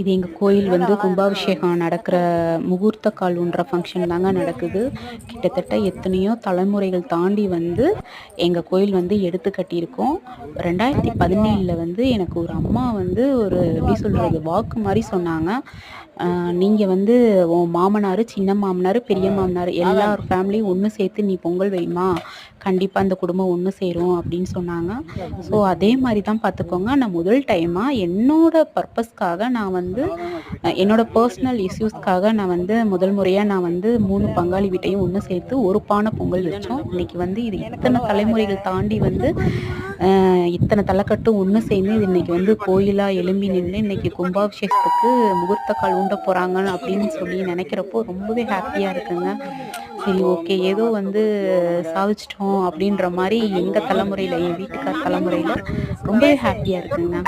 இது எங்கள் கோயில் வந்து கும்பாபிஷேகம் நடக்கிற முகூர்த்த கால்ன்ற ஃபங்க்ஷன் தாங்க நடக்குது. கிட்டத்தட்ட எத்தனையோ தலைமுறைகள் தாண்டி வந்து எங்கள் கோயில் வந்து எடுத்து கட்டியிருக்கோம். ரெண்டாயிரத்தி பதினேழில் வந்து எனக்கு ஒரு அம்மா வந்து ஒரு எப்படி சொல்கிறது வாக்கு மாதிரி சொன்னாங்க. நீங்கள் வந்து உன் மாமனார் சின்ன மாமனார் பெரிய மாமனார் எல்லார் ஃபேமிலியும் ஒன்று சேர்த்து நீ பொங்கல் வைமா கண்டிப்பாக அந்த குடும்பம் ஒன்று சேரும் அப்படின்னு சொன்னாங்க. ஸோ அதே மாதிரி தான் பார்த்துக்கோங்க நான் முதல் டைமாக என்னோட பர்பஸ்க்காக நான் வந்து என்னோட பர்சனல் இஷ்யூஸ்க்காக நான் வந்து முதல் முறையாக நான் வந்து மூணு பங்காளி வீட்டையும் ஒன்று சேர்த்து ஒரு பானை பொங்கல் வச்சோம். இன்னைக்கு வந்து இது இத்தனை தலைமுறைகள் தாண்டி வந்து இத்தனை தலைக்கட்டும் ஒன்று சேர்ந்து இது இன்னைக்கு வந்து கோயிலாக எழும்பி நின்று இன்னைக்கு கும்பாபிஷேகத்துக்கு முகூர்த்த கால் உண்ட போகிறாங்க அப்படின்னு சொல்லி நினைக்கிறப்போ ரொம்பவே ஹாப்பியாக இருக்குங்க. சரி ஓகே ஏதோ வந்து சாதிச்சிட்டோம் அப்படின்ற மாதிரி எங்கள் தலைமுறையில் என் வீட்டுக்கார் தலைமுறையில் ரொம்பவே ஹாப்பியாக இருக்குங்க.